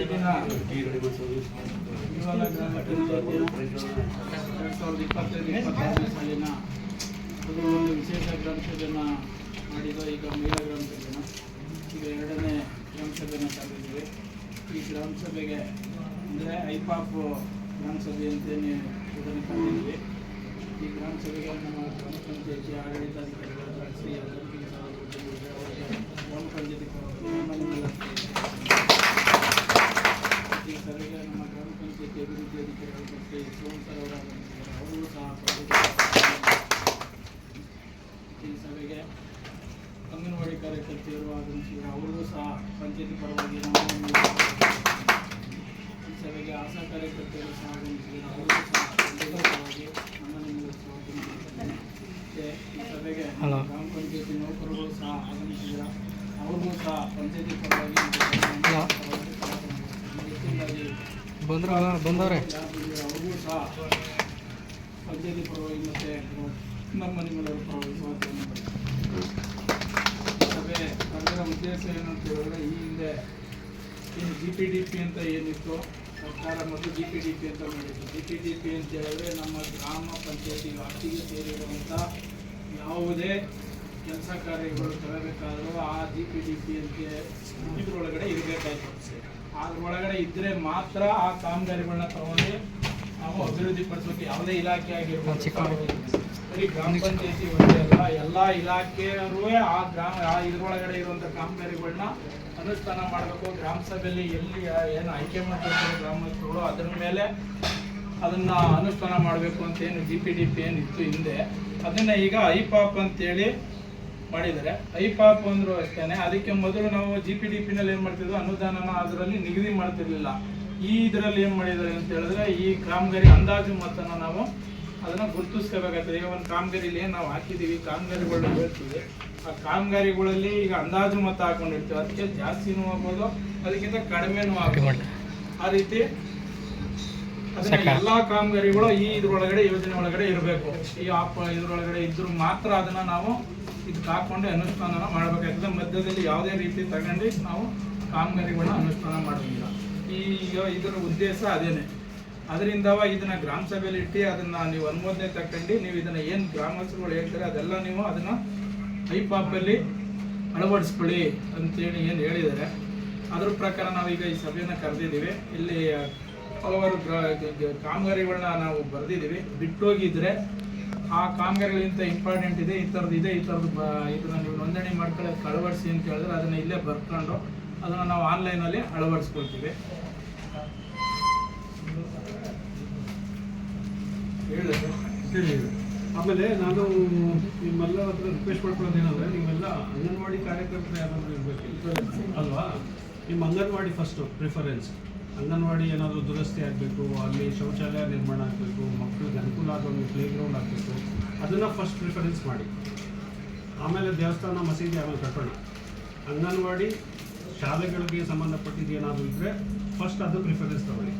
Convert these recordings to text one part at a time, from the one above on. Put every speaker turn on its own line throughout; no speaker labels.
ದಿನ ಇವಾಗ ಎರಡು ಸಾವಿರದ ಇಪ್ಪತ್ತೈದು ಸಾಲಿನ ಅದು ಒಂದು ವಿಶೇಷ ಗ್ರಾಮ ಮಾಡಿದ ಈಗ ಮಹಿಳಾ ಗ್ರಾಮ ಸಭೆನ ಈಗ ಎರಡನೇ ಗ್ರಾಮಸಭೆಯನ್ನು ಕರೆದಿದ್ದೀವಿ ಈ ಗ್ರಾಮಸಭೆಗೆ ಅಂದ್ರೆ ಐಪಾಪ್ ಗ್ರಾಮಸಭೆ ಅಂತೇನೆ ಇದನ್ನು ಕರೆದಿದ್ದೀವಿ ಈ ಗ್ರಾಮಸಭೆಗೆ ನಮ್ಮ ಗ್ರಾಮ ಪಂಚಾಯತಿ ಆಡಳಿತಾಧಿಕಾರಿಗಳ ಶ್ರೀ ಅರ್ಜುನ್ ಸಾಹೇಬರು ಅವರಿಗೆ ಗ್ರಾಮ ಪಂಚಾಯತಿ ಪರವಾಗಿ ಈ ಸಭೆಗೆ ನಮ್ಮ ಗ್ರಾಮ ಪಂಚಾಯತಿ ಅಭಿವೃದ್ಧಿ ಅಧಿಕಾರಿಗಳು ಮತ್ತು ಸೋಮನ್ ಸರ್ ಅವರ ಅವರು ಸಹ ಭಾಗವಹಿಸಿದ್ದಾರೆ. ಈ ಸಭೆಗೆ ಅಂಗನವಾಡಿ ಕಾರ್ಯಕರ್ತೆಯರು ಆಗಮಿಸಿದ್ದಾರೆ ಅವರಿಗೂ ಸಹ ಪಂಚಾಯತಿ ಪರವಾಗಿ ನಮ್ಮನ್ನು ಈ ಸಭೆಗೆ ಆಶಾ ಕಾರ್ಯಕರ್ತೆಯರು ಸಹ ಆಗಮಿಸಿದ್ದಾರೆ ಅವರಿಗೂ ಸಹ ಪಂಚಾಯತಿ ಪರವಾಗಿ ನಮ್ಮನ್ನು ಸ್ವಾಗತಿಸಿದ್ದಾರೆ. ಮತ್ತೆ ಈ ಸಭೆಗೆ
Hello.
ಗ್ರಾಮ ಪಂಚಾಯತಿ ನೌಕರರು ಸಹ ಆಗಮಿಸಿದ್ದಾರೆ ಅವ್ರಿಗೂ ಸಹ ಪಂಚಾಯತಿ
ಬಂದ್ರ ಬಂದವ್ರೆ.
ಅವ್ರಿಗೂ ಸಹ ಪಂಚಾಯತಿ ಪರವಾಗಿ ಮತ್ತೆ ನಮ್ಮ ನಿಮ್ಮೆಲ್ಲರ ಪರವಾಗಿ ಸಭೆ ಕರೆದ ಉದ್ದೇಶ ಏನು ಅಂತ ಹೇಳಿದ್ರೆ ಈ ಹಿಂದೆ ಏನು ಜಿ ಪಿ ಡಿ ಪಿ ಅಂತ ಏನಿತ್ತು ಸರ್ಕಾರ ಮತ್ತು ಜಿ ಪಿ ಡಿ ಪಿ ಅಂತ ಮಾಡಿತ್ತು ಜಿ ಪಿ ಡಿ ಪಿ ಅಂತ ಹೇಳಿದ್ರೆ ನಮ್ಮ ಗ್ರಾಮ ಪಂಚಾಯತಿ ವ್ಯಾಪ್ತಿಗೆ ಸೇರಿರುವಂಥ ಯಾವುದೇ ಕೆಲಸ ಕಾರ್ಯಗಳು ತರಬೇಕಾದರೂ ಆ ಜಿ ಪಿ ಡಿ ಪಿ ಅಂತ ಇದ್ರೊಳಗಡೆ ಇರಬೇಕಾಯ್ತು ಅದ್ರೊಳಗಡೆ ಇದ್ರೆ ಮಾತ್ರ ಆ ಕಾಮಗಾರಿಗಳನ್ನ ತಗೊಂಡು ನಾವು ಅಭಿವೃದ್ಧಿ ಪಡಿಸೋಕೆ ಯಾವುದೇ ಇಲಾಖೆ ಆಗಿರ್ಬೋದು ಬರೀ ಗ್ರಾಮ ಪಂಚಾಯತಿ ಒಂದೇ ಅಲ್ಲ ಎಲ್ಲ ಇಲಾಖೆಯವರು ಆ ಗ್ರಾಮ ಆ ಇದ್ರೊಳಗಡೆ ಇರುವಂತ ಕಾಮಗಾರಿಗಳನ್ನ ಅನುಷ್ಠಾನ ಮಾಡಬೇಕು. ಗ್ರಾಮ ಸಭೆಯಲ್ಲಿ ಎಲ್ಲಿ ಏನು ಆಯ್ಕೆ ಮಾಡ್ತಾರೆ ಗ್ರಾಮಸ್ಥರು ಅದರ ಮೇಲೆ ಅದನ್ನ ಅನುಷ್ಠಾನ ಮಾಡಬೇಕು ಅಂತ ಏನು ಜಿ ಪಿ ಡಿ ಪಿ ಏನಿತ್ತು ಹಿಂದೆ. ಅದನ್ನ ಈಗ ಐಪಾಪ್ ಅಂತೇಳಿ ಮಾಡಿದ್ದಾರೆ. ಐಪಾಪ್ ಅಂದ್ರು ಅಷ್ಟೇನೆ. ಅದಕ್ಕೆ ಮೊದಲು ನಾವು ಜಿ ಪಿ ಡಿ ಪಿನಲ್ಲಿ ಏನು ಮಾಡ್ತಿದ್ವಿ? ಅನುದಾನನ ಅದರಲ್ಲಿ ನಿಗದಿ ಮಾಡ್ತಿರ್ಲಿಲ್ಲ. ಈ ಇದರಲ್ಲಿ ಏನು ಮಾಡಿದ್ದಾರೆ ಅಂತ ಹೇಳಿದ್ರೆ ಈ ಕಾಮಗಾರಿ ಅಂದಾಜು ಮೊತ್ತನ ನಾವು ಅದನ್ನ ಗುರುತಿಸ್ಕೋಬೇಕಾಗ್ತದೆ. ಈಗ ಒಂದು ಕಾಮಗಾರಿಲಿ ಏನು ನಾವು ಹಾಕಿದ್ದೀವಿ ಕಾಮಗಾರಿಗಳನ್ನ ಹೇಳ್ತೀವಿ. ಆ ಕಾಮಗಾರಿಗಳಲ್ಲಿ ಈಗ ಅಂದಾಜು ಮೊತ್ತ ಹಾಕೊಂಡಿರ್ತೀವಿ. ಅದಕ್ಕೆ ಜಾಸ್ತಿನೂ ಆಗ್ಬೋದು ಅದಕ್ಕಿಂತ ಕಡಿಮೆನೂ ಆಗ್ಬೋದು. ಆ ರೀತಿ? ಎಲ್ಲಾ ಕಾಮಗಾರಿಗಳು ಈ ಇದ್ರೊಳಗಡೆ ಯೋಜನೆ ಒಳಗಡೆ ಇರಬೇಕು. ಈ ಆಪ್ ಇದ್ರೊಳಗಡೆ ಇದ್ರು ಮಾತ್ರ ಅದನ್ನ ನಾವು ಇದಕ್ಕೆ ಹಾಕೊಂಡು ಅನುಷ್ಠಾನ ಮಾಡಬೇಕಾಗ್ತದೆ. ಮಧ್ಯದಲ್ಲಿ ಯಾವುದೇ ರೀತಿ ತಗೊಂಡು ನಾವು ಕಾಮಗಾರಿಗಳನ್ನ ಅನುಷ್ಠಾನ ಮಾಡೋದಿಲ್ಲ. ಈಗ ಇದರ ಉದ್ದೇಶ ಅದೇನೆ. ಅದರಿಂದ ಇದನ್ನ ಗ್ರಾಮ ಸಭೆಯಲ್ಲಿ ಇಟ್ಟು ಅದನ್ನ ನೀವು ಅನುಮೋದನೆ ತಕೊಂಡು ನೀವು ಇದನ್ನ ಏನು ಗ್ರಾಮಸ್ಥರುಗಳು ಹೇಳ್ತಾರೆ ಅದೆಲ್ಲ ನೀವು ಅದನ್ನ ಐಪಾಪಲ್ಲಿ ಅಳವಡಿಸ್ಕೊಳ್ಳಿ ಅಂತೇಳಿ ಏನು ಹೇಳಿದ್ದಾರೆ. ಅದ್ರ ಪ್ರಕಾರ ನಾವೀಗ ಈ ಸಭೆಯನ್ನು ಕರೆದಿದ್ದೀವಿ. ಇಲ್ಲಿ ಹಲವಾರು ಕಾಮಗಾರಿಗಳನ್ನ ನಾವು ಬರೆದಿದ್ದೀವಿ. ಬಿಟ್ಟೋಗಿದ್ರೆ ಆ ಕಾಮಗಾರಿಗಳಿಂತ ಇಂಪಾರ್ಟೆಂಟ್ ಇದೆ ಈ ಥರದ್ದು ಇದೆ ಈ ಥರದ್ದು ಬ ಇದನ್ನು ನೀವು ನೋಂದಣಿ ಮಾಡ್ಕೊಳ್ಳೋಕೆ ಅಳವಡಿಸಿ ಅಂತ ಹೇಳಿದ್ರೆ ಅದನ್ನ ಇಲ್ಲೇ ಬರ್ಕೊಂಡು ಅದನ್ನು ನಾವು ಆನ್ಲೈನಲ್ಲಿ ಅಳವಡಿಸ್ಕೊಳ್ತೀವಿ.
ಆಮೇಲೆ ನಾನು ನಿಮ್ಮೆಲ್ಲ ಹತ್ರ ರಿಕ್ವೆಸ್ಟ್ ಮಾಡ್ಕೊಳ್ಳೋದು ಏನಂದ್ರೆ ನೀವೆಲ್ಲ ಅಂಗನವಾಡಿ ಕಾರ್ಯಕರ್ತರು ಯಾರಾದರೂ ಇರಬೇಕು. ಅಲ್ವಾ? ನಿಮ್ಮ ಅಂಗನವಾಡಿ ಫಸ್ಟು ಪ್ರಿಫರೆನ್ಸ್ ಅಂಗನವಾಡಿ ಏನಾದರೂ ದುರಸ್ತಿ ಆಗಬೇಕು, ಅಲ್ಲಿ ಶೌಚಾಲಯ ನಿರ್ಮಾಣ ಆಗಬೇಕು ಮಕ್ಕಳಿಗೆ ಅನುಕೂಲ ಆಗೋ ಒಂದು ಪ್ಲೇ ಗ್ರೌಂಡ್ ಆಗಬೇಕು, ಅದನ್ನು ಫಸ್ಟ್ ಪ್ರಿಫರೆನ್ಸ್ ಮಾಡಿ. ಆಮೇಲೆ ದೇವಸ್ಥಾನ, ಮಸೀದಿ, ಆಮೇಲೆ ಕಟ್ಟೋಣ ಅಂಗನವಾಡಿ ಶಾಲೆಗಳಿಗೆ ಸಂಬಂಧಪಟ್ಟಿದ್ದು ಏನಾದರೂ ಇದ್ದರೆ ಫಸ್ಟ್ ಅದು ಪ್ರಿಫರೆನ್ಸ್ ತಗೊಳ್ಳಿ.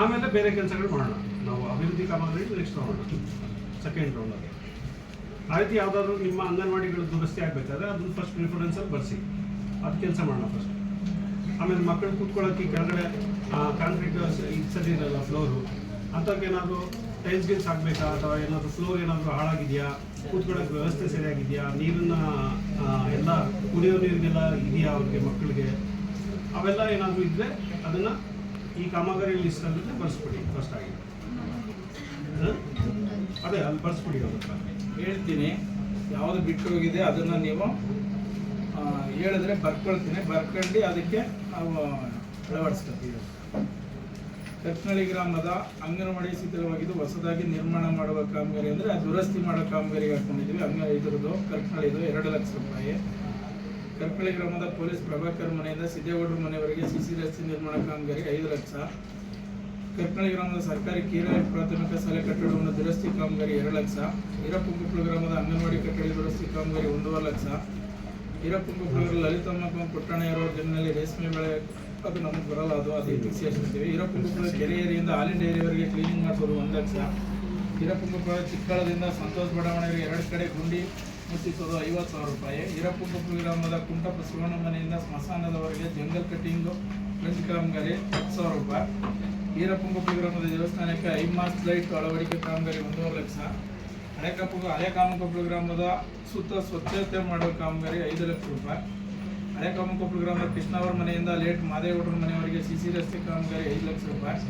ಆಮೇಲೆ ಬೇರೆ ಕೆಲಸಗಳು ಮಾಡೋಣ. ನಾವು ಅಭಿವೃದ್ಧಿ ಕಾಮಗಾರಿ ನೆಕ್ಸ್ಟ್ ತಗೊಳ್ಳೋಣ. ಸೆಕೆಂಡ್ ರೌಂಡಲ್ಲಿ ಆ ರೀತಿ ಯಾವುದಾದ್ರೂ ನಿಮ್ಮ ಅಂಗನವಾಡಿಗಳು ದುರಸ್ತಿ ಆಗಬೇಕಾದ್ರೆ ಅದನ್ನು ಫಸ್ಟ್ ಪ್ರಿಫರೆನ್ಸಲ್ಲಿ ಬರೆಸಿ. ಅದು ಕೆಲಸ ಮಾಡೋಣ ಫಸ್ಟ್ ಆಮೇಲೆ ಮಕ್ಕಳು ಕೂತ್ಕೊಳ್ಳೋಕೆ ಕೆಳಗಡೆ ಕಾಂಕ್ರೀಟ್ ಇದು ಸರಿ ಇರಲ್ಲ ಫ್ಲೋರು ಅಂಥವ್ರಿಗೆ ಏನಾದರೂ ಟೈಲ್ಸ್ ಗಿಲ್ಸ್ ಹಾಕಬೇಕಾ? ಅಥವಾ ಏನಾದರೂ ಫ್ಲೋರ್ ಏನಾದರೂ ಹಾಳಾಗಿದೆಯಾ? ಕೂತ್ಕೊಳ್ಳೋಕೆ ವ್ಯವಸ್ಥೆ ಸರಿಯಾಗಿದೆಯಾ? ನೀರನ್ನ ಎಲ್ಲ ಕುಡಿಯೋ ನೀರಿಗೆಲ್ಲ ಇದೆಯಾ ಅವ್ರಿಗೆ ಮಕ್ಕಳಿಗೆ? ಅವೆಲ್ಲ ಏನಾದರೂ ಇದ್ದರೆ ಅದನ್ನು ಈ ಕಾಮಗಾರಿ ಲಿಸ್ಟಲ್ಲಿ ಬಳಸ್ಬಿಡಿ ಫಸ್ಟ್ ಆಗಿ. ಅದೇ, ಅಲ್ಲಿ ಬಳಸ್ಬಿಡಿ ಅವ್ರ
ಹೇಳ್ತೀನಿ, ಯಾವುದು ಬಿಟ್ಟು ಹೋಗಿದೆ ಅದನ್ನ ನೀವು ಹೇಳಿದ್ರೆ ಬರ್ಕೊಳ್ತೀನಿ. ಬರ್ಕೊಂಡು ಅದಕ್ಕೆ ನಾವು ಅಳವಡಿಸ್ಕೊತೀವಿ. ಕತ್ನಳ್ಳಿ ಗ್ರಾಮದ ಅಂಗನವಾಡಿ ಶಿಥಿಲವಾಗಿದ್ದು ಹೊಸದಾಗಿ ನಿರ್ಮಾಣ ಮಾಡುವ ಕಾಮಗಾರಿ ಅಂದರೆ ದುರಸ್ತಿ ಮಾಡೋ ಕಾಮಗಾರಿ ಹಾಕೊಂಡಿದ್ವಿ ಅಂಗ ಇದ್ರದ್ದು ಕರ್ಕನಳ್ಳಿದು ಎರಡು ಲಕ್ಷ ರೂಪಾಯಿ. ಕರ್ಕಳಿ ಗ್ರಾಮದ ಪೊಲೀಸ್ ಪ್ರಭಾಕರ್ ಮನೆಯಿಂದ ಸಿದ್ದೇಗೌಡರ ಮನೆಯವರೆಗೆ ಸಿಸಿ ರಸ್ತೆ ನಿರ್ಮಾಣ ಕಾಮಗಾರಿ ಐದು ಲಕ್ಷ. ಕರ್ಕಳಿ ಗ್ರಾಮದ ಸರ್ಕಾರಿ ಕಿರಿಯ ಪ್ರಾಥಮಿಕ ಶಾಲೆ ಕಟ್ಟಡವನ್ನು ದುರಸ್ತಿ ಕಾಮಗಾರಿ ಎರಡು ಲಕ್ಷ. ಹಿರಪ್ಪುಂಗುಪ್ಪಳು ಗ್ರಾಮದ ಅಂಗನವಾಡಿ ಕಟ್ಟಡ ದುರಸ್ತಿ ಕಾಮಗಾರಿ ಒಂದೂವರೆ ಲಕ್ಷ. ಹಿರಪ್ಪುಂಗುಪ್ಪಳು ಲಲಿತಮ್ಮ ಪುಟ್ಟಣ್ಣಯ್ಯರ ಜಮೀನಲ್ಲಿ ರೇಷ್ಮೆ ಬೆಳೆ ಅದು ನಮಗೆ ಬರಲ್ಲ, ಅದು ಅದು ಇದಕ್ಕೆ ಸೇರಿಸ್ತೀವಿ ಹಿರಪ್ಪುಂಗುಪ್ಪಳು ಕೆರೆ ಏರಿಯಿಂದ ಆಲಿಂಡ್ ಕ್ಲೀನಿಂಗ್ ಮಾಡಿಸೋದು ಒಂದು ಲಕ್ಷ. ಹಿರಪ್ಪುಂಗುಪ್ಪಳ ಚಿಕ್ಕಳದಿಂದ ಸಂತೋಷ್ ಬಡಾವಣೆಗೆ ಎರಡು ಕಡೆ ಗುಂಡಿ ಮುಚ್ಚಿಸೋದು ಐವತ್ತು ಸಾವಿರ ರೂಪಾಯಿ. ಹಿರಪ್ಪುಕೊಪ್ಪಲು ಗ್ರಾಮದ ಕುಂಟಪ್ಪ ಸುವರ್ಣ ಮನೆಯಿಂದ ಸ್ಮಶಾನದವರೆಗೆ ಜಂಗಲ್ ಕಟ್ಟಿಂಗು ಫ್ರೆಂಚ್ ಕಾಮಗಾರಿ ಹತ್ತು ಸಾವಿರ ರೂಪಾಯಿ. ಈರಪ್ಪ ಗ್ರಾಮದ ದೇವಸ್ಥಾನಕ್ಕೆ ಐಮಾಸ್ ಲೈಟ್ ಅಳವಡಿಕೆ ಕಾಮಗಾರಿ ಒಂದೂವರೆ ಲಕ್ಷ. ಹಳೆ ಕಪ್ಪು ಹಳೆ ಕಾಮಕೊಪ್ಪಲು ಗ್ರಾಮದ ಸುತ್ತ ಸ್ವಚ್ಛತೆ ಮಾಡೋ ಕಾಮಗಾರಿ ಐದು ಲಕ್ಷ ರೂಪಾಯಿ. ಹಳೆ ಕಾಮಕೊಪ್ಪಲು ಗ್ರಾಮದ ಕೃಷ್ಣಾವರ ಮನೆಯಿಂದ ಲೇಟ್ ಮಾದೇಗೌಡರ ಮನೆಯವರೆಗೆ ಸಿಸಿ ರಸ್ತೆ ಕಾಮಗಾರಿ ಐದು ಲಕ್ಷ ರೂಪಾಯಿ.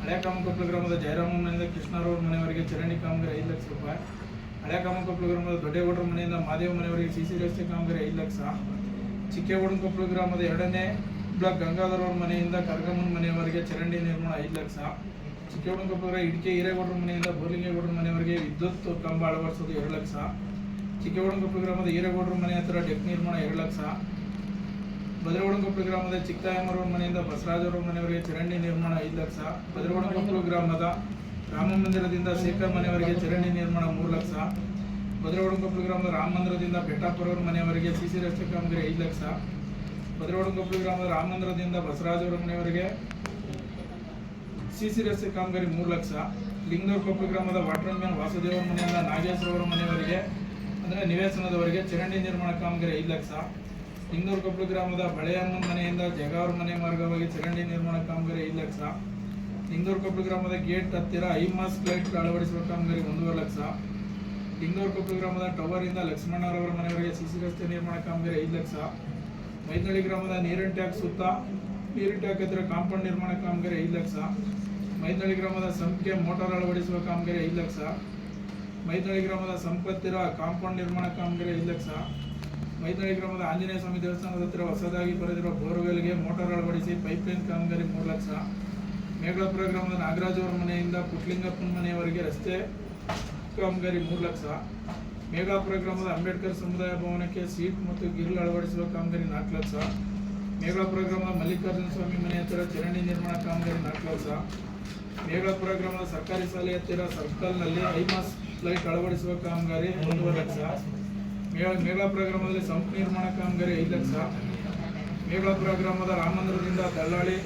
ಹಳೆ ಕಾಮಕೊಪ್ಪಲು ಗ್ರಾಮದ ಜಯರಾಮ ಮನೆಯಿಂದ ಕೃಷ್ಣರವ್ರ ಮನೆಯವರೆಗೆ ಚರಂಡಿ ಕಾಮಗಾರಿ ಐದು ಲಕ್ಷ ರೂಪಾಯಿ. ಹಳೆ ಕಾಮಕೊಪ್ಪಲು ಗ್ರಾಮದ ದೊಡ್ಡೇಗೌಡರ ಮನೆಯಿಂದ ಮಾದೇವ ಮನೆಯವರೆಗೆ ಸಿಸಿ ರಸ್ತೆ ಕಾಮಗಾರಿ ಐದು ಲಕ್ಷ. ಚಿಕ್ಕೇಗೌಡನಕೊಪ್ಪಲು ಗ್ರಾಮದ ಎರಡನೇ ಬ್ಲಾಕ್ ಗಂಗಾಧರ ಮನೆಯಿಂದ ಕರ್ಗಮ್ಮನ ಮನೆಯವರೆಗೆ ಚರಂಡಿ ನಿರ್ಮಾಣ ಐದು ಲಕ್ಷ. ಚಿಕ್ಕೇಗೌಡನಕೊಪ್ಪಲು ಇಡಿಕೆ ಹಿರೇಗೌಡರ ಮನೆಯಿಂದ ಬೋರ್ಲಿಂಗೇಗೌಡರ ಮನೆಯವರೆಗೆ ವಿದ್ಯುತ್ ಕಂಬ ಅಳವಡಿಸೋದು ಎರಡು ಲಕ್ಷ. ಚಿಕ್ಕಬಳ್ಳಾಪುರ ಗ್ರಾಮದ ಹಿರೇಗೌಡರ ಮನೆ ಹತ್ತಿರ ಡೆಕ್ ನಿರ್ಮಾಣ ಎರಡು ಲಕ್ಷ. ಬದರಗೌಡನಕೊಪ್ಪಲು ಗ್ರಾಮದ ಚಿಕ್ಕತಾಯಮ್ಮರವ್ರ ಮನೆಯಿಂದ ಬಸವರಾಜವರ ಮನೆಯವರೆಗೆ ಚರಂಡಿ ನಿರ್ಮಾಣ ಐದು ಲಕ್ಷ. ಬದರಗೌಡನಕೊಪ್ಪಲು ಗ್ರಾಮದ ರಾಮ ಮಂದಿರದಿಂದ ಶೇಖರ್ ಮನೆಯವರೆಗೆ ಚರಂಡಿ ನಿರ್ಮಾಣ ಮೂರು ಲಕ್ಷ. ಬದರಗೌಡನಕೊಪ್ಪಲು ಗ್ರಾಮದ ರಾಮ ಮಂದಿರದಿಂದ ಬೆಟ್ಟಾಪುರವ್ರ ಮನೆಯವರೆಗೆ ಸಿಸಿ ರಸ್ತೆ ಕಾಮಗಾರಿ ಐದು ಲಕ್ಷ. ಬದರಗೌಡನಕೊಪ್ಪಲು ಗ್ರಾಮದ ರಾಮ ಮಂದಿರದಿಂದ ಬಸವರಾಜವರ ಮನೆಯವರೆಗೆ ಸಿಸಿ ರಸ್ತೆ ಕಾಮಗಾರಿ ಮೂರು ಲಕ್ಷ. ಲಿಂಗನೂರು ಕೊಪ್ಪಳ ಗ್ರಾಮದ ವಾಟರ್ ಮ್ಯಾನ್ ವಾಸುದೇವರ ಮನೆಯಿಂದ ನಾಗೇಶ್ವರವರ ಮನೆಯವರಿಗೆ, ಅಂದರೆ ನಿವೇಶನದವರೆಗೆ ಚರಂಡಿ ನಿರ್ಮಾಣ ಕಾಮಗಾರಿ ಐದು ಲಕ್ಷ. ಲಿಂಗನೂರು ಕೊಪ್ಪಲು ಗ್ರಾಮದ ಬಳೆಯಮ್ಮನ ಮನೆಯಿಂದ ಜಗಾವರ ಮನೆ ಮಾರ್ಗವಾಗಿ ಚರಂಡಿ ನಿರ್ಮಾಣ ಕಾಮಗಾರಿ ಐದು ಲಕ್ಷ. ಲಿಂಗನೂರು ಕೊಪ್ಪಲು ಗ್ರಾಮದ ಗೇಟ್ ಹತ್ತಿರ ಐಮಾಸ್ ಲೈಟ್ ಅಳವಡಿಸುವ ಕಾಮಗಾರಿ ಒಂದೂವರೆ ಲಕ್ಷ. ಲಿಂಗನೂರು ಕೊಪ್ಪಲು ಗ್ರಾಮದ ಟವರಿಂದ ಲಕ್ಷ್ಮಣ್ಣರವರ ಮನೆಯವರೆಗೆ ಸಿಸಿ ರಸ್ತೆ ನಿರ್ಮಾಣ ಕಾಮಗಾರಿ ಐದು ಲಕ್ಷ. ಮೈದಳ್ಳಿ ಗ್ರಾಮದ ನೀರಿನ ಟ್ಯಾಕ್ಸ್ ಸುತ್ತ ನೀರಿನ ಹಾಕಿದ್ರೆ ಕಾಂಪೌಂಡ್ ನಿರ್ಮಾಣ ಕಾಮಗಾರಿ ಐದು ಲಕ್ಷ. ಮೈದಳ್ಳಿ ಗ್ರಾಮದ ಸಂಖ್ಯೆ ಮೋಟಾರ್ ಅಳವಡಿಸುವ ಕಾಮಗಾರಿ ಐದು ಲಕ್ಷ. ಮೈದಳ್ಳಿ ಗ್ರಾಮದ ಸಂಪತ್ತಿರ ಕಾಂಪೌಂಡ್ ನಿರ್ಮಾಣ ಕಾಮಗಾರಿ ಐದು ಲಕ್ಷ. ಮೈದಳ್ಳಿ ಗ್ರಾಮದ ಆಂಜನೇಯ ಸ್ವಾಮಿ ದೇವಸ್ಥಾನದ ಹತ್ತಿರ ಹೊಸದಾಗಿ ಬರೆದಿರುವ ಬೋರ್ವೆಲ್ಗೆ ಮೋಟಾರ್ ಅಳವಡಿಸಿ ಪೈಪ್ಲೈನ್ ಕಾಮಗಾರಿ ಮೂರು ಲಕ್ಷ. ಮೇಘಳಪುರ ಗ್ರಾಮದ ನಾಗರಾಜ್ ಅವರ ಮನೆಯಿಂದ ಪುಟ್ಲಿಂಗಪ್ಪನ ಮನೆಯವರೆಗೆ ರಸ್ತೆ ಕಾಮಗಾರಿ ಮೂರು ಲಕ್ಷ. ಮೇಘಾಪುರ ಗ್ರಾಮದ ಅಂಬೇಡ್ಕರ್ ಸಮುದಾಯ ಭವನಕ್ಕೆ ಸೀಟ್ ಮತ್ತು ಗಿರ್ಲ್ ಅಳವಡಿಸುವ ಕಾಮಗಾರಿ ನಾಲ್ಕು ಲಕ್ಷ. ಮೇಘಾಪುರ ಗ್ರಾಮದ ಮಲ್ಲಿಕಾರ್ಜುನ ಸ್ವಾಮಿ ಮನೆ ಹತ್ತಿರ ಚರಂಡಿ ನಿರ್ಮಾಣ ಕಾಮಗಾರಿ ನಾಲ್ಕು ಮೇಘಾಪುರ ಗ್ರಾಮದ ಸರ್ಕಾರಿ ಶಾಲೆ ಹತ್ತಿರ ಸರ್ಕಲ್ನಲ್ಲಿ ಐಮಾಸ್ ಲೈಟ್ ಅಳವಡಿಸುವ ಕಾಮಗಾರಿ ಒಂದೂವರೆ ಲಕ್ಷ. ಮೇಘಾಪುರ ಗ್ರಾಮದಲ್ಲಿ ಸಂಪ್ ನಿರ್ಮಾಣ ಕಾಮಗಾರಿ ಐದು ಲಕ್ಷ. ಮೇಘಾಪುರ ಗ್ರಾಮದ ರಾಮಂದ್ರದಿಂದ ದಳ್ಳಾಳಿ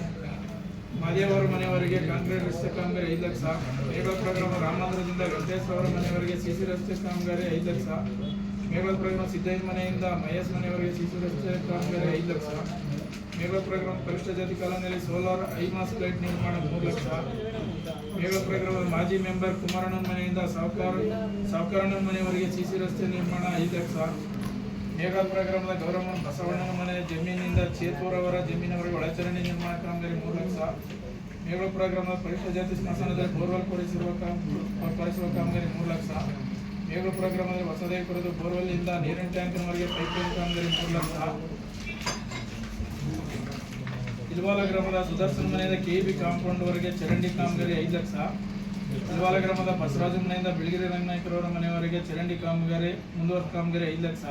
ಮದೇವರ ಮನೆಯವರೆಗೆ ಕಾಂಕ್ರೀಟ್ ರಸ್ತೆ ಕಾಮಗಾರಿ ಐದು ಲಕ್ಷ. ಮೇಘಾಪುರ ಗ್ರಾಮ ರಾಮಂದ್ರದಿಂದ ವೆಂಕಟೇಶ್ವರ ಮನೆಯವರೆಗೆ ಸಿಸಿ ರಸ್ತೆ ಕಾಮಗಾರಿ ಐದು ಲಕ್ಷ. ಮೇಘಾಪುರ ಗ್ರಾಮ ಸಿದ್ದಯ್ಯ ಮನೆಯಿಂದ ಮಹೇಶ್ ಮನೆಯವರೆಗೆ ಸಿಸಿ ರಸ್ತೆ ಕಾಮಗಾರಿ ಐದು ಲಕ್ಷ. ಮೇಘಾಪುರ ಗ್ರಾಮ ಪರಿಷ್ಠ ಜಾತಿ ಕಾಲೋನಿಯಲ್ಲಿ ಸೋಲಾರ್ ಐಮಾಸ್ ಲೈಟ್ ನಿರ್ಮಾಣ ಮೂರು ಲಕ್ಷ. ಮೇಘಾಪುರ ಗ್ರಾಮದ ಮಾಜಿ ಮೆಂಬರ್ ಕುಮಾರಣ್ಣನ ಮನೆಯಿಂದ ಸಾವುಕಾರ ಮನೆಯವರೆಗೆ ಸಿಸಿ ರಸ್ತೆ ನಿರ್ಮಾಣ ಐದು ಲಕ್ಷ. ಮೇಘಾಪುರ ಗ್ರಾಮದ ಗೌರವ ಬಸವಣ್ಣನ ಮನೆ ಜಮೀನಿಂದ ಚೇತೂರವರ ಜಮೀನವರಿಗೆ ಒಳಚರಣೆ ನಿರ್ಮಾಣ ಕಾಮಗಾರಿ ಮೂರು ಲಕ್ಷ. ಮೇಘಾಪುರ ಗ್ರಾಮದ ಪರಿಷ್ಠ ಜಾತಿ ಸ್ಮಶಾನದಲ್ಲಿ ಬೋರ್ವೆಲ್ ಕೊಡಿಸಿರುವ ಕಾಮಗಾರಿ ಕಾಮಗಾರಿ ಮೂರು ಲಕ್ಷ. ಹೊಸದಾಗಿ ಕೊರೆದು ಬೋರ್ವೆಲ್ನಿಂದ ನೀರಿನ ಟ್ಯಾಂಕ್ನವರೆಗೆ ಪೈಪ್ಲೈನ್ ಕಾಮಗಾರಿ ಮೂರು ಲಕ್ಷ. ಇಲ್ವಾಲ ಗ್ರಾಮದ ಸುದರ್ಶನ್ ಮನೆಯಿಂದ ಕೆಬಿ ಕಾಂಪೌಂಡ್ ವರೆಗೆ ಚರಂಡಿ ಕಾಮಗಾರಿ ಐದು ಲಕ್ಷ. ಇಲ್ವಾಲ ಗ್ರಾಮದ ಬಸವರಾಜ ಮನೆಯಿಂದ ಬಿಳಿಗಿರಿ ರಂಗನಾಯ್ಕರವರ ಮನೆಯವರೆಗೆ ಚರಂಡಿ ಕಾಮಗಾರಿ, ಮುಂದುವರೆದ ಕಾಮಗಾರಿ ಐದು ಲಕ್ಷ.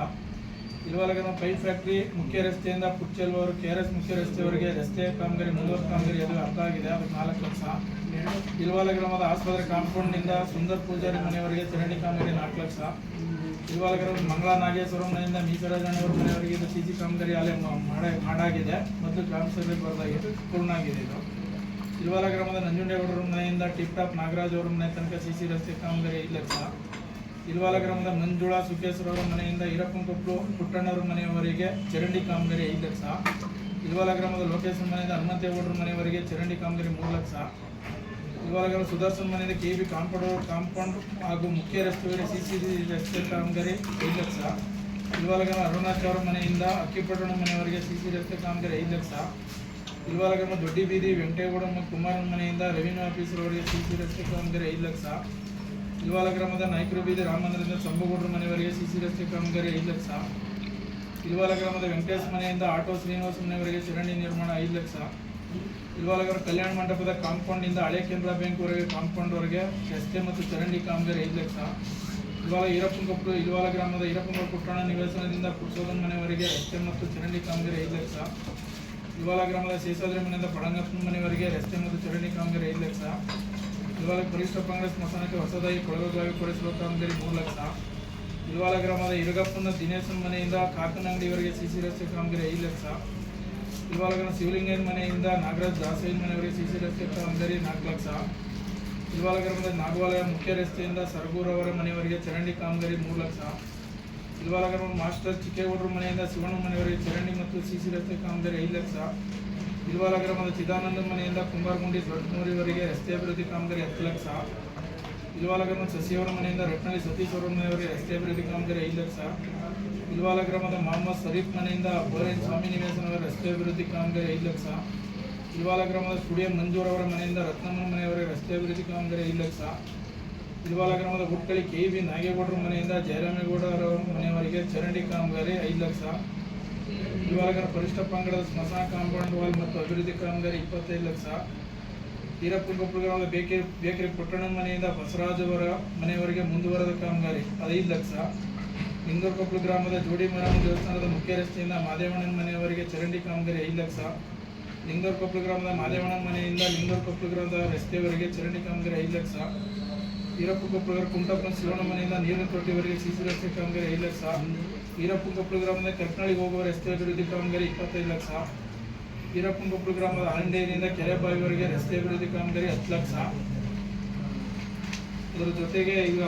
ಇಲ್ವಾಲ ಗ್ರಾಮ ಪೈಪ್ ಫ್ಯಾಕ್ಟ್ರಿ ಮುಖ್ಯ ರಸ್ತೆಯಿಂದ ಪುಚ್ಚಲ್ವರು ಕೆ ಆರ್ ಎಸ್ ಮುಖ್ಯ ರಸ್ತೆಯವರೆಗೆ ರಸ್ತೆ ಕಾಮಗಾರಿ ಮುಂದುವರೆದ ಕಾಮಗಾರಿ ಎಲ್ಲ ಅರ್ಥ ಆಗಿದೆ. ನಾಲ್ಕು ಲಕ್ಷ ಇಲ್ವಾಲ ಗ್ರಾಮದ ಆಸ್ಪತ್ರೆ ಕಾಂಪೌಂಡ್ನಿಂದ ಸುಂದರ್ ಪೂಜಾರಿ ಮನೆಯವರಿಗೆ ಚರಂಡಿ ಕಾಮಗಾರಿ ನಾಲ್ಕು ಲಕ್ಷ. ಇಲ್ವಾಲ ಗ್ರಾಮದ ಮಂಗಳ ನಾಗೇಶ್ವರ ಮನೆಯಿಂದ ಮೀಸರಾಜಣ್ಣವರ ಮನೆಯವರೆಗೆ ಇದು ಸಿ ಸಿ ಕಾಮಗಾರಿ ಮಾಡ- ಮಾಡಾಗಿದೆ. ಮತ್ತು ಗ್ರಾಮ ಸಭೆ ಬರೆದಾಗಿದೆ ಪೂರ್ಣ ಆಗಿದೆ ಇದು. ಇಲ್ವಾಲ ಗ್ರಾಮದ ನಂಜುಂಡೇಗೌಡರ ಮನೆಯಿಂದ ಟಿಪ್ ಟಾಪ್ ನಾಗರಾಜ್ ಅವರ ಮನೆ ತನಕ ಸಿ ಸಿ ರಸ್ತೆ ಕಾಮಗಾರಿ ಐದು ಲಕ್ಷ ಇಲ್ವಾಲ ಗ್ರಾಮದ ಮಂಜುಳಾ ಸುಖೇಶ್ವರ ಅವರ ಮನೆಯಿಂದ ಈರಪ್ಪನಕೊಪ್ಪಲು ಪುಟ್ಟಣ್ಣವರ ಮನೆಯವರೆಗೆ ಚರಂಡಿ ಕಾಮಗಾರಿ ಐದು ಲಕ್ಷ. ಇಲ್ವಾಲ ಗ್ರಾಮದ ಲೋಕೇಶನ್ ಮನೆಯಿಂದ ಹನುಮಂತೇಗೌಡರ ಮನೆಯವರೆಗೆ ಚರಂಡಿ ಕಾಮಗಾರಿ ಮೂರು ಲಕ್ಷ. ಇಲ್ವಾಲ ಗ್ರಾಮ ಸುದರ್ಶನ್ ಮನೆಯಿಂದ ಕೆ ಬಿ ಕಾಂಪೌಂಡ್ ಕಾಂಪೌಂಡ್ ಹಾಗೂ ಮುಖ್ಯ ರಸ್ತೆವರೆಗೆ ಸಿ ಸಿ ರಸ್ತೆ ಕಾಮಗಾರಿ ಐದು ಲಕ್ಷ. ಇಲ್ವಾಲ ಗ್ರಾಮ ಅರುಣಾಚ್ ಅವರ ಮನೆಯಿಂದ ಅಕ್ಕಿಪಟ್ಟಣ ಮನೆಯವರೆಗೆ ಸಿ ಸಿ ರಸ್ತೆ ಕಾಮಗಾರಿ ಐದು ಲಕ್ಷ. ಇಲ್ವಾಲ ಗ್ರಾಮ ದೊಡ್ಡಿ ಬೀದಿ ವೆಂಕಟೇಗೌಡ ಕುಮಾರನ ಮನೆಯಿಂದ ರೆವಿನ್ಯೂ ಆಫೀಸರ್ವರೆಗೆ ಸಿ ಸಿ ರಸ್ತೆ ಕಾಮಗಾರಿ ಐದು ಲಕ್ಷ. ಇಲ್ವಾಲ ಗ್ರಾಮದ ನಾಯ್ಕರು ಬೀದಿ ರಾಮಮಂದಿರದಿಂದ ಸಂಬಗೌಡರ ಮನೆಯವರೆಗೆ ಸಿ ಸಿ ರಸ್ತೆ ಕಾಮಗಾರಿ ಐದು ಲಕ್ಷ. ಇಲ್ವಾಲ ಗ್ರಾಮದ ವೆಂಕಟೇಶ್ ಮನೆಯಿಂದ ಆಟೋ ಶ್ರೀನಿವಾಸ ಮನೆಯವರೆಗೆ ಚರಂಡಿ ನಿರ್ಮಾಣ ಐದು ಲಕ್ಷ. ಗ್ರಾಮ ಕಲ್ಯಾಣ ಮಂಟಪದ ಕಾಂಪೌಂಡಿಂದ ಹಳೆ ಕೆನರಾ ಬ್ಯಾಂಕ್ವರೆಗೆ ಕಾಂಪೌಂಡ್ವರೆಗೆ ರಸ್ತೆ ಮತ್ತು ಚರಂಡಿ ಕಾಮಗಾರಿ ಐದು ಲಕ್ಷ. ಇಲ್ವಾಲ ಈರಪ್ಪನಕೊಪ್ಪಲು ಇಲ್ವಾಲ ಗ್ರಾಮದ ಈರಪ್ಪನಕೊಪ್ಪಲು ಪುಟ್ಟಣ ನಿವೇಶನದಿಂದ ಪುರುಷೋತ್ತಮ ಮನೆಯವರೆಗೆ ರಸ್ತೆ ಮತ್ತು ಚರಂಡಿ ಕಾಮಗಾರಿ ಐದು ಲಕ್ಷ. ಇಲ್ವಾಲ ಗ್ರಾಮದ ಶೇಷಾದ್ರಿ ಮನೆಯಿಂದ ಪಡಂಗಪ್ಪನ ಮನೆಯವರೆಗೆ ರಸ್ತೆ ಮತ್ತು ಚರಂಡಿ ಕಾಮಗಾರಿ ಐದು ಲಕ್ಷ. ಇಲ್ವಾಲ ಪರಿಷ್ಠ ಕಾಂಗ್ರೆಸ್ ಮಸಾನಕ್ಕೆ ಹೊಸದಾಗಿ ಕೊಳವೆಬಾವಿ ಕೊಡಿಸುವ ಕಾಮಗಾರಿ ಮೂರು ಲಕ್ಷ. ಇಲ್ವಾಲ ಗ್ರಾಮದ ಇರುಗಪ್ಪನ ದಿನೇಶನ್ ಮನೆಯಿಂದ ಕಾಕನಂಗಡಿವರೆಗೆ ಸಿಸಿ ರಸ್ತೆ ಕಾಮಗಾರಿ ಐದು ಲಕ್ಷ. ಇಲ್ವಾಲ ಗ್ರಾಮ ಶಿವಲಿಂಗನ ಮನೆಯಿಂದ ನಾಗರಾಜ್ ದಾಸಯ್ಯನ ಮನೆಯವರೆಗೆ ಸಿಸಿ ರಸ್ತೆ ಕಾಮಗಾರಿ ನಾಲ್ಕು ಲಕ್ಷ. ಇಲ್ವಾಲ ಗ್ರಾಮದ ನಾಗವಾಲಯ ಮುಖ್ಯ ರಸ್ತೆಯಿಂದ ಸರಗೂರವರ ಮನೆಯವರೆಗೆ ಚರಂಡಿ ಕಾಮಗಾರಿ ಮೂರು ಲಕ್ಷ. ಇಲ್ವಾಲ ಗ್ರಾಮದ ಮಾಸ್ಟರ್ ಚಿಕ್ಕೇಗೌಡರ ಮನೆಯಿಂದ ಶಿವಣ್ಣ ಮನೆಯವರೆಗೆ ಚರಂಡಿ ಮತ್ತು ಸಿಸಿ ರಸ್ತೆ ಕಾಮಗಾರಿ ಐದು ಲಕ್ಷ. ಇಲ್ವಾಲ ಗ್ರಾಮದ ಚಿದಾನಂದ ಮನೆಯಿಂದ ಕುಂಬಾರಗುಂಡಿ ದೊಡ್ಡಮೂರಿವರೆಗೆ ರಸ್ತೆ ಅಭಿವೃದ್ಧಿ ಕಾಮಗಾರಿ ಹತ್ತು ಲಕ್ಷ. ಇಲ್ವಾಲ ಗ್ರಾಮದ ಸಸಿಯವರ ಮನೆಯಿಂದ ರಟ್ನಳ್ಳಿ ಸತೀಶ್ ಅವರ ಮನೆಯವರಿಗೆ ರಸ್ತೆ ಅಭಿವೃದ್ಧಿ ಕಾಮಗಾರಿ ಐದು ಲಕ್ಷ. ಇಲ್ವಾಲ ಗ್ರಾಮದ ಮೊಹಮ್ಮದ್ ಶರೀಫ್ ಮನೆಯಿಂದ ಬೋರೇನ್ ಸ್ವಾಮಿ ನಿವೇಶನವರ ರಸ್ತೆ ಅಭಿವೃದ್ಧಿ ಕಾಮಗಾರಿ ಐದು ಲಕ್ಷ. ಇಲ್ವಾಲ ಗ್ರಾಮದ ಸ್ಟುಡಿಯೋ ಮಂಜೂರ್ ಅವರ ಮನೆಯಿಂದ ರತ್ನಮ್ಮನ ಮನೆಯವರಿಗೆ ರಸ್ತೆ ಅಭಿವೃದ್ಧಿ ಕಾಮಗಾರಿ ಐದು ಲಕ್ಷ. ಇಲ್ವಾಲ ಗ್ರಾಮದ ಹುಟ್ಟಳ್ಳಿ ಕೆ ಬಿ ನಾಗೇಗೌಡರ ಮನೆಯಿಂದ ಜಯರಾಮೇಗೌಡ ಅವರ ಮನೆಯವರಿಗೆ ಚರಂಡಿ ಕಾಮಗಾರಿ ಐದು ಲಕ್ಷ. ಗ್ರಾಮ ಪರಿಷ್ಠ ಪಂಗಡದ ಸ್ಮಶಾನ ಕಾಂಪೌಂಡ್ ವಾಲ್ ಮತ್ತು ಅಭಿವೃದ್ಧಿ ಕಾಮಗಾರಿ ಇಪ್ಪತ್ತೈದು ಲಕ್ಷ. ಹೀರಪ್ಪನಕೊಪ್ಪಲು ಗ್ರಾಮದ ಬೇಕರಿ ಬೇಕರಿ ಪುಟ್ಟಣ್ಣನ ಮನೆಯಿಂದ ಬಸವರಾಜವರ ಅವರ ಮನೆಯವರೆಗೆ ಮುಂದುವರೆದ ಕಾಮಗಾರಿ ಹದಿನೈದು ಲಕ್ಷ. ಇಂದೂರ್ಕೊಪ್ಪಲು ಗ್ರಾಮದ ಜೋಡಿ ಮರಾಮ ದೇವಸ್ಥಾನದ ಮುಖ್ಯ ರಸ್ತೆಯಿಂದ ಮಾದೇವಣ್ಣನ ಮನೆಯವರೆಗೆ ಚರಂಡಿ ಕಾಮಗಾರಿ ಐದು ಲಕ್ಷ. ಲಿಂಗೂರ್ಕೊಪ್ಪಲು ಗ್ರಾಮದ ಮಾದೇವಣ್ಣನ ಮನೆಯಿಂದ ಲಿಂಗೂರ್ಕೊಪ್ಪಲು ಗ್ರಾಮದ ರಸ್ತೆಯವರೆಗೆ ಚರಂಡಿ ಕಾಮಗಾರಿ ಐದು ಲಕ್ಷ. ಹೀರಪ್ಪನಕೊಪ್ಪಲು ಕುಂಟಪ್ಪನ ಶಿವಣ್ಣ ಮನೆಯಿಂದ ನೀರಿನ ತೊಟ್ಟಿವರೆಗೆ ಸಿಸಿ ರಸ್ತೆ ಕಾಮಗಾರಿ ಐದು ಲಕ್ಷ. ಹೀರಪ್ಪನಕೊಪ್ಪಲು ಗ್ರಾಮದ ಕರ್ಕನಳ್ಳಿಗೆ ಹೋಗುವ ರಸ್ತೆ ಅಭಿವೃದ್ಧಿ ಕಾಮಗಾರಿ ಇಪ್ಪತ್ತೈದು ಲಕ್ಷ. ಹೀರಪ್ಪನಕೊಪ್ಪಲು ಗ್ರಾಮದ ಹಂಡೇನಿಂದ ಕೆರೆ ಬಾವಿವರೆಗೆ ರಸ್ತೆ ಅಭಿವೃದ್ಧಿ ಕಾಮಗಾರಿ ಹತ್ತು ಲಕ್ಷ. ಇದರ ಜೊತೆಗೆ ಈಗ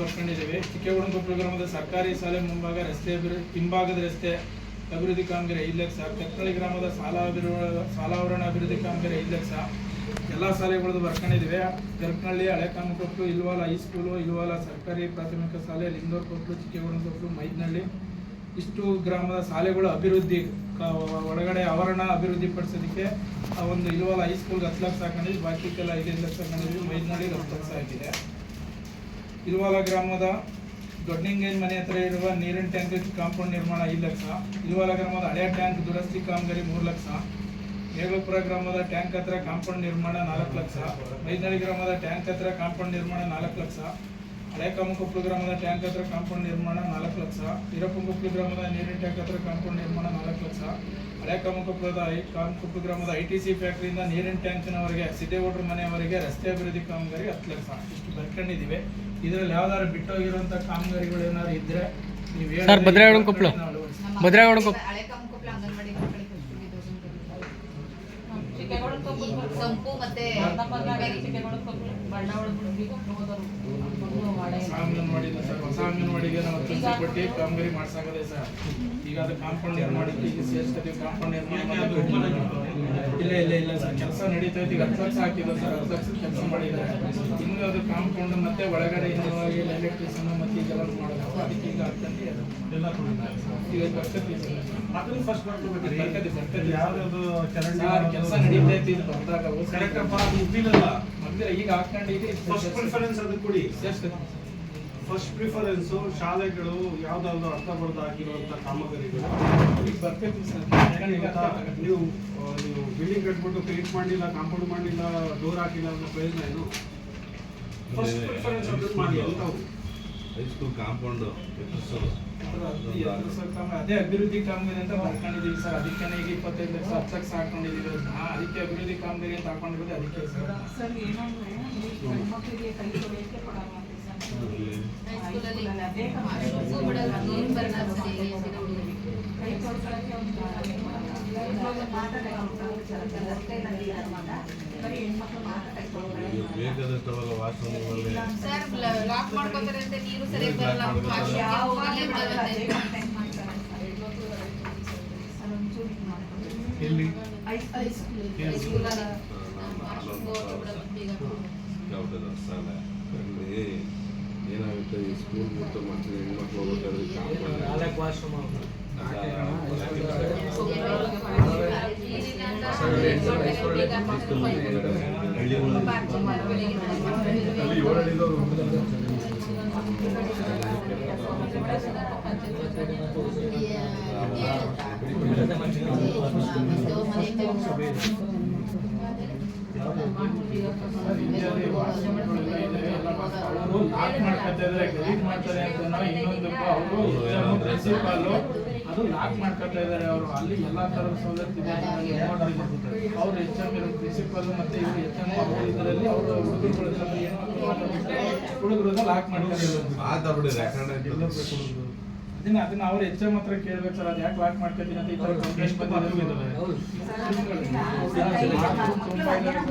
ಬರ್ಕೊಂಡಿದ್ದೇವೆ? ಚಿಕ್ಕಗೌಡನಕೊಪ್ಪಲು ಗ್ರಾಮದ ಸರ್ಕಾರಿ ಶಾಲೆ ಮುಂಭಾಗ ರಸ್ತೆ ಅಭಿವೃದ್ಧಿ ಹಿಂಭಾಗದ ರಸ್ತೆ ಅಭಿವೃದ್ಧಿ ಕಾಮಗಾರಿ ಐದು ಲಕ್ಷ. ಕತ್ನಳ್ಳಿ ಗ್ರಾಮದ ಸಾಲ ಶಾಲಾವರಣ ಅಭಿವೃದ್ಧಿ ಕಾಮಗಾರಿ ಐದು ಲಕ್ಷ. ಎಲ್ಲ ಶಾಲೆಗಳದ್ದು ಬರ್ಕೊಂಡಿದ್ದೀವಿ ಕರ್ಕನಹಳ್ಳಿ ಹಳೆ ಕಾಮಕೊಪ್ಪಲು ಇಲ್ವಾಲ ಹೈಸ್ಕೂಲು ಇಲ್ವಾಲ ಸರ್ಕಾರಿ ಪ್ರಾಥಮಿಕ ಶಾಲೆ ಲಿಂಗೂರು ಕೊಪ್ಪಲು ಚಿಕ್ಕಗೌಡನಕೊಪ್ಪಲು ಮೈದನಹಳ್ಳಿ ಇಷ್ಟು ಗ್ರಾಮದ ಶಾಲೆಗಳು ಅಭಿವೃದ್ಧಿ ಒಳಗಡೆ ಆವರಣ ಅಭಿವೃದ್ಧಿ ಪಡಿಸೋದಕ್ಕೆ ಆ ಒಂದು ಇಲ್ವಾಲ ಹೈಸ್ಕೂಲ್ಗೆ ಹತ್ತು ಲಕ್ಷ ಹಾಕೊಂಡಿದ್ವಿ. ಬಾಕಿಗೆಲ್ಲ ಐದೈದು ಲಕ್ಷ ಹಾಕೊಂಡಿದ್ವಿ. ಮೈದ್ನಳ್ಳಿಗೆ ಹತ್ತು ಲಕ್ಷ ಆಗಿದೆ. ಇಲ್ವಾಲ ಗ್ರಾಮದ ದೊಡ್ಡಿಂಗೇನ್ ಮನೆ ಹತ್ರ ಇರುವ ನೀರಿನ ಟ್ಯಾಂಕ್ ಕಾಂಪೌಂಡ್ ನಿರ್ಮಾಣ ಐದು ಲಕ್ಷ. ಇಲ್ವಾಲ ಗ್ರಾಮದ ಹಳೆಯ ಟ್ಯಾಂಕ್ ದುರಸ್ತಿ ಕಾಮಗಾರಿ ಮೂರು ಲಕ್ಷ. ಮೇಘಪುರ ಗ್ರಾಮದ ಟ್ಯಾಂಕ್ ಹತ್ರ ಕಾಂಪೌಂಡ್ ನಿರ್ಮಾಣ ನಾಲ್ಕು ಲಕ್ಷ ಮೈದನಳ್ಳಿ ಗ್ರಾಮದ ಟ್ಯಾಂಕ್ ಹತ್ರ ಕಾಂಪೌಂಡ್ ನಿರ್ಮಾಣ ನಾಲ್ಕು ಲಕ್ಷ ಹಳೆ ಕಾಮಕೊಪ್ಪಲು ಗ್ರಾಮದ ಟ್ಯಾಂಕ್ ಹತ್ರ ಕಾಂಪೌಂಡ್ ನಿರ್ಮಾಣ ನಾಲ್ಕು ಲಕ್ಷ ಹಿರಪ್ಪನಕೊಪ್ಪಲು ಗ್ರಾಮದ ನೀರಿನ ಟ್ಯಾಂಕ್ ಹತ್ರ ಕಾಂಪೌಂಡ್ ನಿರ್ಮಾಣ ನಾಲ್ಕು ಲಕ್ಷ ಹಳೆ ಕಾಮಕೊಪ್ಪಲದ ಐ ಕಾಮಕೊಪ್ಪಲು ಗ್ರಾಮದ ಐ ಟಿ ಸಿ ಫ್ಯಾಕ್ಟ್ರಿಯಿಂದ ನೀರಿನ ಟ್ಯಾಂಕ್ನವರೆಗೆ ಸಿದ್ದೇಗೌಡರ ಮನೆಯವರೆಗೆ ರಸ್ತೆ ಅಭಿವೃದ್ಧಿ ಕಾಮಗಾರಿ ಹತ್ತು ಲಕ್ಷ. ಇಷ್ಟು ಬರ್ಕೊಂಡಿದ್ದೀವಿ. ಇದರಲ್ಲಿ ಯಾವ್ದಾದ್ರು ಬಿಟ್ಟೋಗಿರುವಂಥ ಕಾಮಗಾರಿಗಳು ಏನಾದ್ರು ಇದ್ರೆ ನೀವು ಹೇಳಿ-
ಕೊಪ್ಪಳು ಭದ್ರಾವಣ ಕೊಪ್ಪಳು.
ನಮ್ಮ
ಭದ್ರಾವತಿ
ಹಳೆ
ಕೊಪ್ಪ-
ಹಳೆ ಕಂಕುಪ್ಲ ಅಂಗನವಾಡಿ ಮಕ್ಕಳಿಗೆ ಸಂಪು ಮತ್ತೆ
ಹೊಸ ಅಂಗನವಾಡಿ ಇದೆ ಸರ್ ಹೊಸ ಅಂಗನವಾಡಿಗೆ ನಾವು ಕೊಟ್ಟು ಕಾಮಗಾರಿ ಸರ್ ಈಗ ಅದು ಕಾಂಪೌಂಡ್ ಈಗ ಸೇರ್ಸ್ಕೊತೀವಿ ಕಾಂಪೌಂಡ್ ಮಾಡಿ. ಇಲ್ಲ ಇಲ್ಲ ಇಲ್ಲ ಸರ್ ಕೆಲಸ ನಡೀತಾ ಇತ್ತು. ಈಗ ಹತ್ತು ಲಕ್ಷ ಹಾಕಿದ್ರು ಸರ್ ಹತ್ತು ಲಕ್ಷ ಕೆಲಸ ಮಾಡಿದ್ದಾರೆ. ಇನ್ನು ಅದು ಕಾಂಪೌಂಡ್ ಮತ್ತೆ ಒಳಗಡೆ ಇನ್ನೂ ಎಲೆಕ್ಟ್ರಿಷನ್ ಮತ್ತೆ ಈಗೆಲ್ಲ ಮಾಡಬೇಕು ಅದಕ್ಕೆ ಈಗ
ಕೊಟ್ಟಿದ್ದಾರೆ.
ಈಗ ಸರ್.
ಯಾವ್ದು ಚರಂಡಿ
ಕೆಲಸ ನಡೀತಾ ಇತ್ತು ಇದು ಬಂದಾಗ. ಮೊದಲೇ ಈಗ ಈಗ
ಫಸ್ಟ್ ಪ್ರಿಫರೆನ್ಸ್ ಅದು ಕೊಡಿ.
ಸೇರ್ಸ್ಕೊತೀವಿ
ಫಸ್ಟ್ ಪ್ರಿಫರೆನ್ಸು ಶಾಲೆಗಳು ಯಾವ್ದಾದ್ರು ಅರ್ಥ ಬರ್ದ ಆಗಿರುವಂತ ಕಾಮಗಾರಿಗಳು.
ಈಗ ಬರ್ತೈತಿ ಸರ್.
ಯಾಕಂದ್ರೆ ನೀವು ನೀವು ಬಿಲ್ಡಿಂಗ್ ಕಟ್ಬಿಟ್ಟು ಪೇಂಟ್ ಮಾಡಿಲ್ಲ ಕಾಂಪೌಂಡ್ ಮಾಡಿಲ್ಲ ಡೋರ್ ಹಾಕಿಲ್ಲ ಅನ್ನೋ ಪ್ರಯೋಜನ ಏನು? ಫಸ್ಟ್ ಪ್ರಿಫರೆನ್ಸ್ ಅದನ್ನ ಮಾಡಿ ಅಂತವು
ಹೈಸ್ಕೂಲ್ ಕಾಂಪೌಂಡ್
ಅದು ಅಭಿವೃದ್ಧಿ ಕಾಮಗಾರಿ ಅಂತ ಬರ್ಕೊಂಡಿದೀವಿ ಸರ್. ಅದಕ್ಕೆ ಈಗ ಇಪ್ಪತ್ತೈದು ಲಕ್ಷ ಹತ್ತು ಲಕ್ಷ ಹಾಕೊಂಡಿದ್ದೀವಿ. ಅದಕ್ಕೆ ಅಭಿವೃದ್ಧಿ ಕಾಮಗಾರಿ ಅಂತ ಹಾಕೊಂಡಿರೋದು ಅದಕ್ಕೆ ಸರ್.
ಏನಂದ್ರೆ ಕೈ ತೊಳೆಯಕ್ಕೆ ಕೊಡಲ್ಲ ಅಂತ ಸರ್
ಹೈಸ್ಕೂಲಲ್ಲಿ ವಾಶ್ರೂಮ್ಗೂ ಬಿಡಲ್ಲ ನೀರು ಬರಲ್ಲ ಸರಿ ಸರಿ ಹುಡುಗರಿಗೆ.
ಕೈ ತೊಳ್ಕೊಳ್ಳೋಕೆ ಒಂದು ಮಾತ್ರ ಕೈ ತೊಳ್ಕೊಳ್ಳೋಕೆ ಸರ್ ರಸ್ತೆ ನದಿ ಇರುವಾಗ ಬರೀ ಹೆಣ್ಮಕ್ಳು ಮಾತ್ರ ಕೈ ತೊಳ್ಕೊಳ್ಳೋದು
ಬೇಕಾದಷ್ಟು ಅವಾಗ ವಾಶ್ರೂಮ್ಗಳಲ್ಲಿ
ಸರ್ ಲಾಕ್ ಮಾಡ್ಕೊತಾರೆ ಅಂತ ನೀರು ಸರಿಯಾಗಿ ಬರಲ್ಲ ವಾಶ್ರೂಮ್ಗೆ
ಯಾವ
ಹೋಗಲ್ಲೇ ಬಿಡಲ್ಲಂತೆ.
ಕಂಟೆಂಟ್ ಮಾಡ್ತಾರೆ ಅದೊಂಚೂರು ಇದು ಮಾಡ್ಕೊಂಡು
ಎಲ್ಲಿ
ಹೈಸ್ಕೂಲಲ್ಲಿ ವಾಶ್ರೂಮ್ಗೆ ಹೋಗಕ್ಕೆ ಬಿಡಲ್ಲ ಬೇಗ.
ಯಾವ್ದದ ಸಾಲ ಅಲ್ಲಿ ಏನಾಗುತ್ತೆ ಈ ಸ್ಕೂಲ್ ಬಿಟ್ಟು ಮತ್ತೆ ಹೆಣ್ಮಕ್ಳು ಹೋಗ್ಬೇಕಾದ್ರೆ ಕಾಂಪೌಂಡ್
ನೀರಿನ ಅಂತ ಬೇಗ
ಹಳ್ಳಿಗಳಲ್ಲಿ
ಪಾರ್ಕಿಂಗ್ ಮಾಡಿ ಬೆಳಿಗ್ಗೆ
ಅವರು ಲಾಕ್ ಮಾಡ್ಕೊತಾ ಇದಾರೆ ಡೆಲೀಟ್ ಮಾಡ್ತಾರೆ ಅಂತ ನಾವು ಇನ್ನೊಂದು ಅವರು ಪ್ರಿನ್ಸಿಪಾಲ್ ಅದು ಲಾಕ್ ಮಾಡ್ಕೊತಾ ಇದಾರೆ ಅವರು. ಅಲ್ಲಿ ಎಲ್ಲಾ ತರದ ಸವಲತ್ತು ಇದೆ ಅವ್ರು ಎಚ್ ಎಂ ಇರೋ ಪ್ರಿನ್ಸಿಪಾಲ್ ಮತ್ತೆ ಇವರು ಎಚ್ ಎಂ ಅವರು ಇದರಲ್ಲಿ ಅವರು ಹುಡುಗರುಗಳ ಹುಡುಗರು ಲಾಕ್
ಯಾಕಂದ್ರೆ
ಅದನ್ನ ಅದನ್ನ ಅವ್ರು ಎಚ್ ಎಂ ಹತ್ರ ಕೇಳ್ಬೇಕು ಸರ್ ಅದು ಯಾಕೆ ಲಾಕ್ ಮಾಡ್ಕೊತೀನಿ ಅಂತ ಈ ತರ ಕಂಪ್ಲೇಂಟ್ ಬಂದಿದೆ.
ಸರ್, ಅದಕ್ಕೆ ಮಕ್ಕಳು